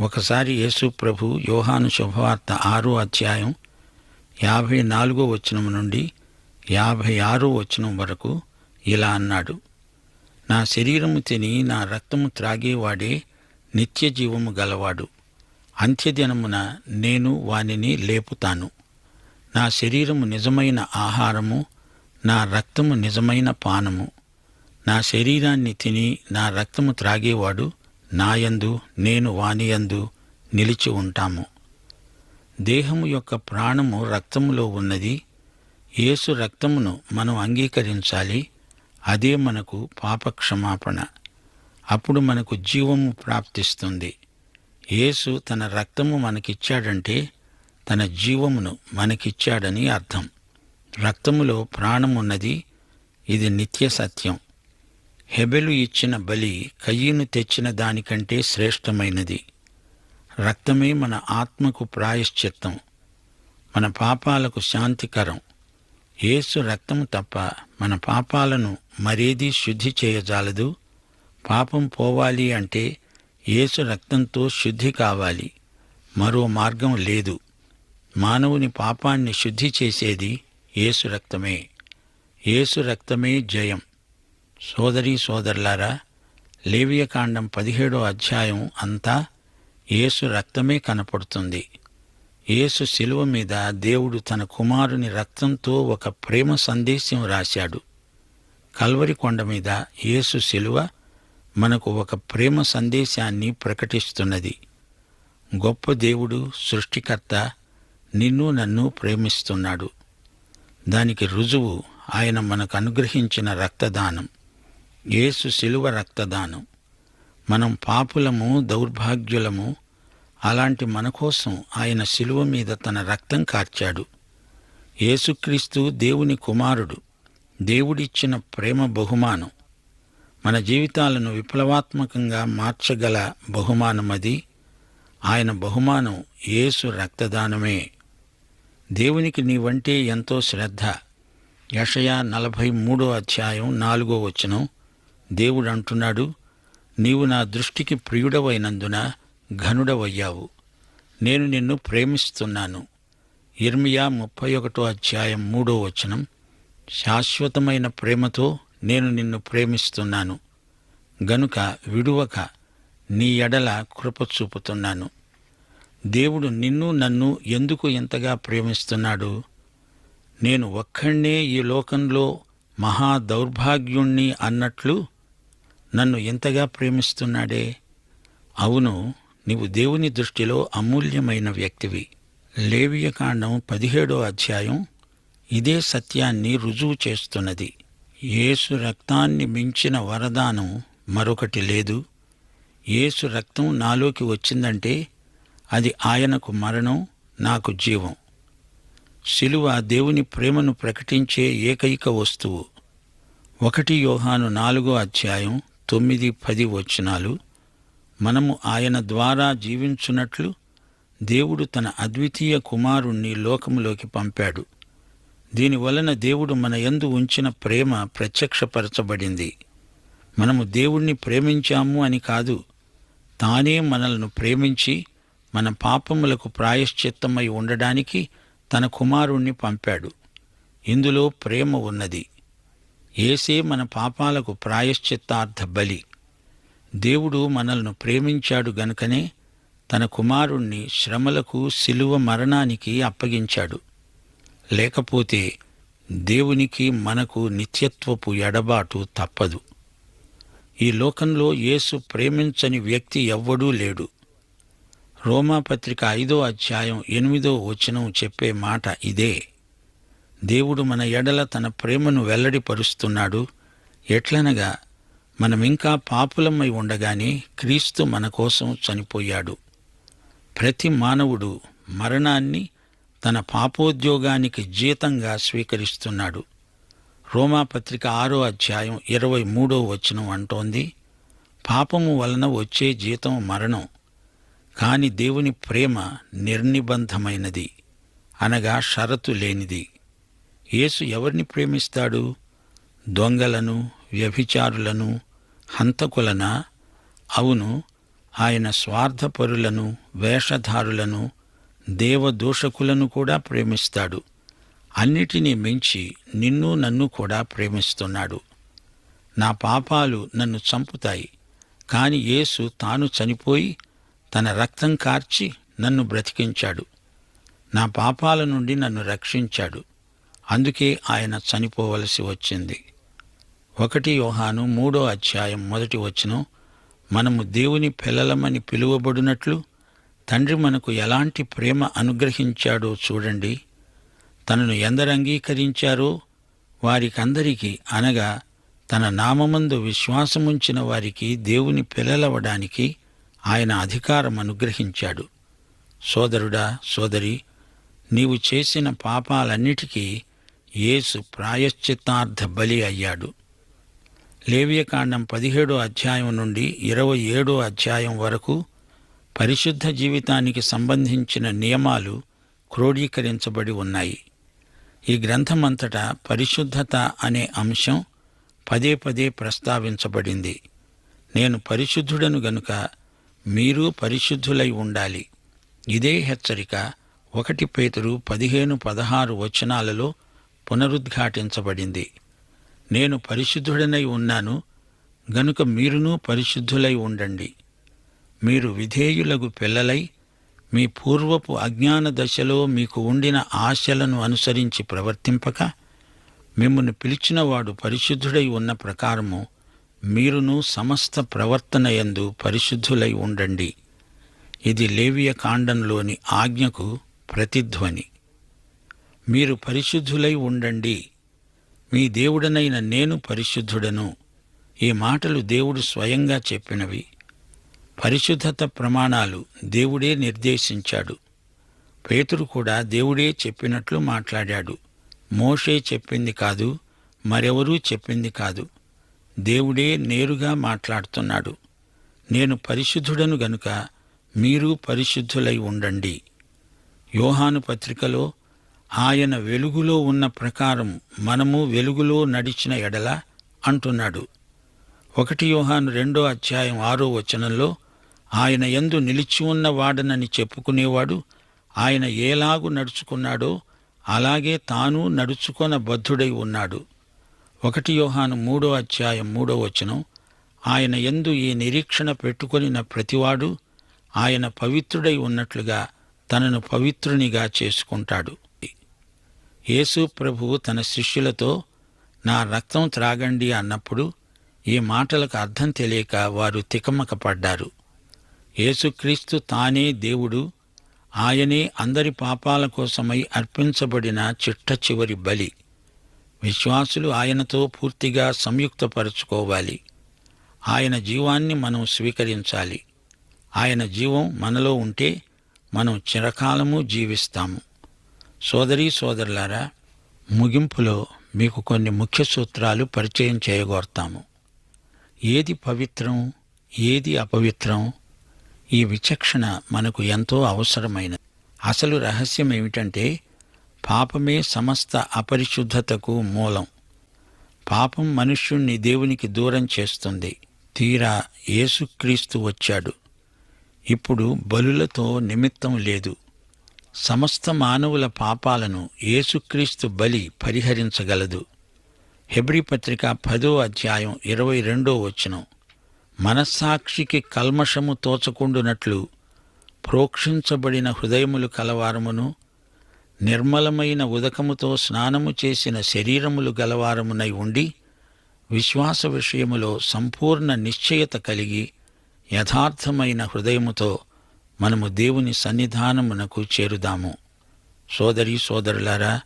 ఒకసారి యేసు ప్రభు యోహాను శుభవార్త ఆరో అధ్యాయం యాభై నాలుగో వచనం నుండి యాభై ఆరో వచనం వరకు ఇలా అన్నాడు. నా శరీరము తిని నా రక్తము త్రాగేవాడే నిత్య జీవము గలవాడు. అంత్యదినమున నేను వానిని లేపుతాను. నా శరీరము నిజమైన ఆహారము నా రక్తము నిజమైన పానము. నా శరీరాన్ని తిని నా రక్తము త్రాగేవాడు నాయందు నేను వానియందు నిలిచి ఉంటాము. దేహము యొక్క ప్రాణము రక్తములో ఉన్నది. యేసు రక్తమును మనం అంగీకరించాలి. అదే మనకు పాపక్షమాపణ. అప్పుడు మనకు జీవము ప్రాప్తిస్తుంది. యేసు తన రక్తము మనకిచ్చాడంటే తన జీవమును మనకిచ్చాడని అర్థం. రక్తములో ప్రాణమున్నది. ఇది నిత్య సత్యం. హెబెలు ఇచ్చిన బలి కయ్యను తెచ్చిన దానికంటే శ్రేష్టమైనది. రక్తమే మన ఆత్మకు ప్రాయశ్చిత్తం మన పాపాలకు శాంతికరం. యేసు రక్తము తప్ప మన పాపాలను మరేదీ శుద్ధి చేయజాలదు. పాపం పోవాలి అంటే యేసు రక్తంతో శుద్ధి కావాలి. మరో మార్గం లేదు. మానవుని పాపాన్ని శుద్ధి చేసేది యేసు రక్తమే. యేసు రక్తమే జయం. సోదరీ సోదరులారా లేవియకాండం పదిహేడో అధ్యాయం అంతా యేసు రక్తమే కనపడుతుంది. యేసు శిలువ మీద దేవుడు తన కుమారుని రక్తంతో ఒక ప్రేమ సందేశం రాశాడు. కల్వరి కొండ మీద యేసు శిలువ మనకు ఒక ప్రేమ సందేశాన్ని ప్రకటిస్తున్నది. గొప్ప దేవుడు సృష్టికర్త నిన్ను నన్ను ప్రేమిస్తున్నాడు. దానికి రుజువు ఆయన మనకు అనుగ్రహించిన రక్తదానం. యేసు శిలువ రక్తదానం. మనం పాపులము దౌర్భాగ్యులము అలాంటి మన కోసం ఆయన శిలువ మీద తన రక్తం కార్చాడు. యేసుక్రీస్తు దేవుని కుమారుడు దేవుడిచ్చిన ప్రేమ బహుమానం. మన జీవితాలను విప్లవాత్మకంగా మార్చగల బహుమానమది ఆయన బహుమానం యేసు రక్తదానమే. దేవునికి నీవంటే ఎంతో శ్రద్ధ. యషయా నలభై మూడో అధ్యాయం నాలుగో వచనం. దేవుడు అంటున్నాడు నీవు నా దృష్టికి ప్రియుడవైనందున ఘనుడవయ్యావు. నేను నిన్ను ప్రేమిస్తున్నాను. ఇర్మియా ముప్పై ఒకటో అధ్యాయం మూడో వచనం. శాశ్వతమైన ప్రేమతో నేను నిన్ను ప్రేమిస్తున్నాను. గనుక విడువక నీ ఎడల కృప చూపుతున్నాను. దేవుడు నిన్ను నన్ను ఎందుకు ఎంతగా ప్రేమిస్తున్నాడు? నేను ఒక్కడే ఈ లోకంలో మహా దౌర్భాగ్యుణ్ణి అన్నట్లు నన్ను ఎంతగా ప్రేమిస్తున్నాడే? అవును నీవు దేవుని దృష్టిలో అమూల్యమైన వ్యక్తివి. లేవియకాండం పదిహేడో అధ్యాయం ఇదే సత్యాన్ని రుజువు చేస్తున్నది. యేసు రక్తాన్ని మించిన వరదానం మరొకటి లేదు. యేసు రక్తం నాలోకి వచ్చిందంటే అది ఆయనకు మరణం నాకు జీవం. శిలువ దేవుని ప్రేమను ప్రకటించే ఏకైక వస్తువు. ఒకటి యోహాను నాలుగో అధ్యాయం తొమ్మిది పది వచనాలు. మనము ఆయన ద్వారా జీవించున్నట్లు దేవుడు తన అద్వితీయ కుమారుణ్ణి లోకములోకి పంపాడు. దీనివలన దేవుడు మన యందు ఉంచిన ప్రేమ ప్రత్యక్షపరచబడింది. మనము దేవుణ్ణి ప్రేమించాము అని కాదు తానే మనల్ని ప్రేమించి మన పాపములకు ప్రాయశ్చిత్తమై ఉండడానికి తన కుమారుణ్ణి పంపాడు. ఇందులో ప్రేమ ఉన్నది. ఏసే మన పాపాలకు ప్రాయశ్చిత్తార్థ బలి. దేవుడు మనల్ని ప్రేమించాడు గనుకనే తన కుమారుణ్ణి శ్రమలకు శిలువ మరణానికి అప్పగించాడు. లేకపోతే దేవునికి మనకు నిత్యత్వపు ఎడబాటు తప్పదు. ఈ లోకంలో యేసు ప్రేమించని వ్యక్తి ఎవ్వడూ లేడు. రోమాపత్రిక ఐదో అధ్యాయం ఎనిమిదో వచనం చెప్పే మాట ఇదే. దేవుడు మన ఎడల తన ప్రేమను వెల్లడిపరుస్తున్నాడు. ఎట్లనగా మనమింకా పాపులమై ఉండగానే క్రీస్తు మన కోసం చనిపోయాడు. ప్రతి మానవుడు మరణాన్ని తన పాపోద్యోగానికి జీతంగా స్వీకరిస్తున్నాడు. రోమాపత్రిక ఆరో అధ్యాయం ఇరవై మూడో వచనం అంటోంది పాపము వలన వచ్చే జీతం మరణం కాని దేవుని ప్రేమ నిర్నిబంధమైనది అనగా షరతు లేనిది. యేసు ఎవరిని ప్రేమిస్తాడు? దొంగలను వ్యభిచారులను హంతకులనా? అవును ఆయన స్వార్థపరులను వేషధారులను దేవదూషకులను కూడా ప్రేమిస్తాడు. అన్నిటినీ మించి నిన్ను నన్ను కూడా ప్రేమిస్తున్నాడు. నా పాపాలు నన్ను చంపుతాయి. కాని యేసు తాను చనిపోయి తన రక్తం కార్చి నన్ను బ్రతికించాడు. నా పాపాల నుండి నన్ను రక్షించాడు. అందుకే ఆయన చనిపోవలసి వచ్చింది. ఒకటి యోహాను మూడో అధ్యాయం మొదటి వచనం మనము దేవుని పిల్లలమని పిలువబడినట్లు తండ్రి మనకు ఎలాంటి ప్రేమ అనుగ్రహించాడో చూడండి. తనను ఎందరు అంగీకరించారో వారికందరికీ అనగా తన నామమందు విశ్వాసముంచిన వారికి దేవుని పిల్లలవడానికి ఆయన అధికారం అనుగ్రహించాడు. సోదరుడా సోదరి నీవు చేసిన పాపాలన్నిటికీ యేసు ప్రాయశ్చిత్తార్థ బలి అయ్యాడు. లేవియకాండం పదిహేడో అధ్యాయం నుండి ఇరవై ఏడో అధ్యాయం వరకు పరిశుద్ధ జీవితానికి సంబంధించిన నియమాలు క్రోడీకరించబడి ఉన్నాయి. ఈ గ్రంథమంతటా పరిశుద్ధత అనే అంశం పదే పదే ప్రస్తావించబడింది. నేను పరిశుద్ధుడను గనుక మీరు పరిశుద్ధులై ఉండాలి. ఇదే హెచ్చరిక ఒకటి పేతురు పదిహేను పదహారు వచనాలలో పునరుద్ఘాటించబడింది. నేను పరిశుద్ధుడనై ఉన్నాను గనుక మీరునూ పరిశుద్ధులై ఉండండి. మీరు విధేయులకు పిల్లలై మీ పూర్వపు అజ్ఞాన దశలో మీకు ఉండిన ఆశలను అనుసరించి ప్రవర్తింపక మిమ్మల్ని పిలిచినవాడు పరిశుద్ధుడై ఉన్న ప్రకారము మీరును సమస్త ప్రవర్తనయందు పరిశుద్ధులై ఉండండి. ఇది లేవియ కాండంలోని ఆజ్ఞకు ప్రతిధ్వని. మీరు పరిశుద్ధులై ఉండండి. మీ దేవుడనైన నేను పరిశుద్ధుడను. ఈ మాటలు దేవుడు స్వయంగా చెప్పినవి. పరిశుద్ధత ప్రమాణాలు దేవుడే నిర్దేశించాడు. పేతురు కూడా దేవుడే చెప్పినట్లు మాట్లాడాడు. మోషే చెప్పింది కాదు మరెవరూ చెప్పింది కాదు. దేవుడే నేరుగా మాట్లాడుతున్నాడు. నేను పరిశుద్ధుడను గనుక మీరు పరిశుద్ధులై ఉండండి. యోహాను పత్రికలో ఆయన వెలుగులో ఉన్న ప్రకారం మనము వెలుగులో నడిచిన ఎడల అంటున్నాడు. ఒకటి యోహాను రెండో అధ్యాయం ఆరో వచనంలో ఆయన ఎందు నిలిచి ఉన్న వాడనని చెప్పుకునేవాడు ఆయన ఏలాగు నడుచుకున్నాడో అలాగే తాను నడుచుకొన బద్ధుడై ఉన్నాడు. ఒకటి యోహాను మూడో అధ్యాయం మూడో వచనం ఆయన ఎందు ఈ నిరీక్షణ పెట్టుకొనిన ప్రతివాడు ఆయన పవిత్రుడై ఉన్నట్లుగా తనను పవిత్రునిగా చేసుకుంటాడు. యేసు ప్రభువు తన శిష్యులతో నా రక్తం త్రాగండి అన్నప్పుడు ఈ మాటలకు అర్థం తెలియక వారు తికమక పడ్డారు యేసుక్రీస్తు తానే దేవుడు ఆయనే అందరి పాపాల కోసమై అర్పించబడిన చిట్ట చివరి బలి. విశ్వాసులు ఆయనతో పూర్తిగా సంయుక్తపరచుకోవాలి. ఆయన జీవాన్ని మనం స్వీకరించాలి. ఆయన జీవం మనలో ఉంటే మనం చిరకాలము జీవిస్తాము. సోదరీ సోదరులారా ముగింపులో మీకు కొన్ని ముఖ్య సూత్రాలు పరిచయం చేయగోరుతాము. ఏది పవిత్రం ఏది అపవిత్రం ఈ విచక్షణ మనకు ఎంతో అవసరమైనది. అసలు రహస్యం ఏమిటంటే పాపమే సమస్త అపరిశుద్ధతకు మూలం. పాపం మనుష్యుణ్ణి దేవునికి దూరం చేస్తుంది. తీరా యేసుక్రీస్తు వచ్చాడు. ఇప్పుడు బలులతో నిమిత్తం లేదు. సమస్త మానవుల పాపాలను యేసుక్రీస్తు బలి పరిహరించగలదు. హెబ్రి పత్రిక పదో అధ్యాయం ఇరవై రెండో వచనం. మనస్సాక్షికి కల్మషము తోచకుండునట్లు ప్రోక్షించబడిన హృదయములు కలవారమును నిర్మలమైన ఉదకముతో స్నానము చేసిన శరీరములు గలవారమునై ఉండి విశ్వాస విషయములో సంపూర్ణ నిశ్చయత కలిగి యథార్థమైన హృదయముతో మనము దేవుని సన్నిధానమునకు చేరుదాము. సోదరి సోదరులారా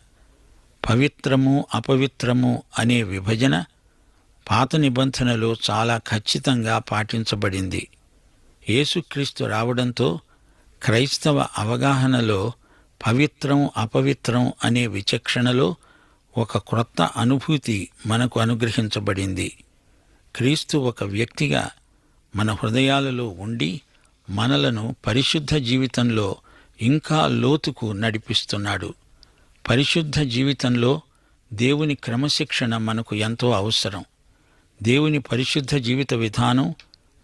పవిత్రము అపవిత్రము అనే విభజన పాత నిబంధనలో చాలా ఖచ్చితంగా పాటించబడింది. యేసుక్రీస్తు రావడంతో క్రైస్తవ అవగాహనలో పవిత్రం అపవిత్రం అనే విచక్షణలో ఒక క్రొత్త అనుభూతి మనకు అనుగ్రహించబడింది. క్రీస్తు ఒక వ్యక్తిగా మన హృదయాలలో ఉండి మనలను పరిశుద్ధ జీవితంలో ఇంకా లోతుకు నడిపిస్తున్నాడు. పరిశుద్ధ జీవితంలో దేవుని క్రమశిక్షణ మనకు ఎంతో అవసరం. దేవుని పరిశుద్ధ జీవిత విధానం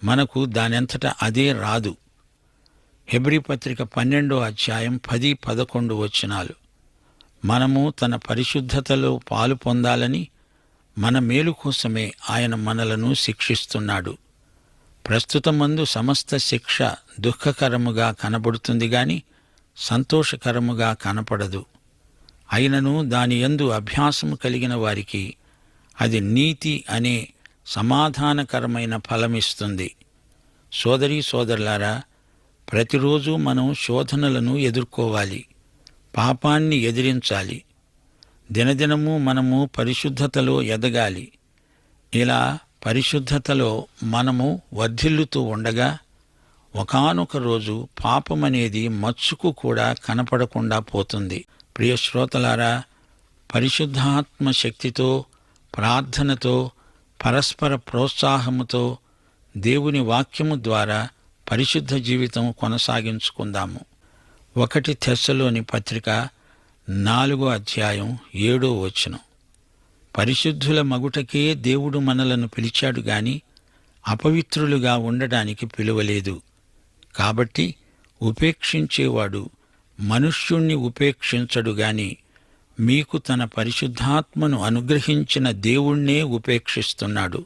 మనకు దానంతట అదే రాదు. హెబ్రి పత్రిక పన్నెండో అధ్యాయం పది పదకొండు వచనాలు. మనము తన పరిశుద్ధతలో పాలు పొందాలని మన మేలు కోసమే ఆయన మనలను శిక్షిస్తున్నాడు. ప్రస్తుతమందు సమస్త శిక్ష దుఃఖకరముగా కనబడుతుంది గాని సంతోషకరముగా కనపడదు. అయినను దాని యందు అభ్యాసము కలిగిన వారికి అది నీతి అనే సమాధానకరమైన ఫలమిస్తుంది. సోదరీ సోదరులారా ప్రతిరోజు మనం శోధనలను ఎదుర్కోవాలి. పాపాన్ని ఎదిరించాలి. దినదినము మనము పరిశుద్ధతలో ఎదగాలి. ఇలా పరిశుద్ధతలో మనము వర్ధిల్లుతూ ఉండగా ఒకానొక రోజు పాపమనేది మచ్చుకు కూడా కనపడకుండా పోతుంది. ప్రియ శ్రోతలారా పరిశుద్ధాత్మ శక్తితో ప్రార్థనతో పరస్పర ప్రోత్సాహముతో దేవుని వాక్యము ద్వారా పరిశుద్ధ జీవితం కొనసాగించుకుందాము. ఒకటి తెస్సలోని పత్రిక నాలుగో అధ్యాయం ఏడో వచనం. పరిశుద్ధుల మగుటకే దేవుడు మనలను పిలిచాడు గాని అపవిత్రులుగా ఉండడానికి పిలువలేదు. కాబట్టి ఉపేక్షించేవాడు మనుష్యుణ్ణి ఉపేక్షించడు గాని మీకు తన పరిశుద్ధాత్మను అనుగ్రహించిన దేవుణ్ణే ఉపేక్షిస్తున్నాడు.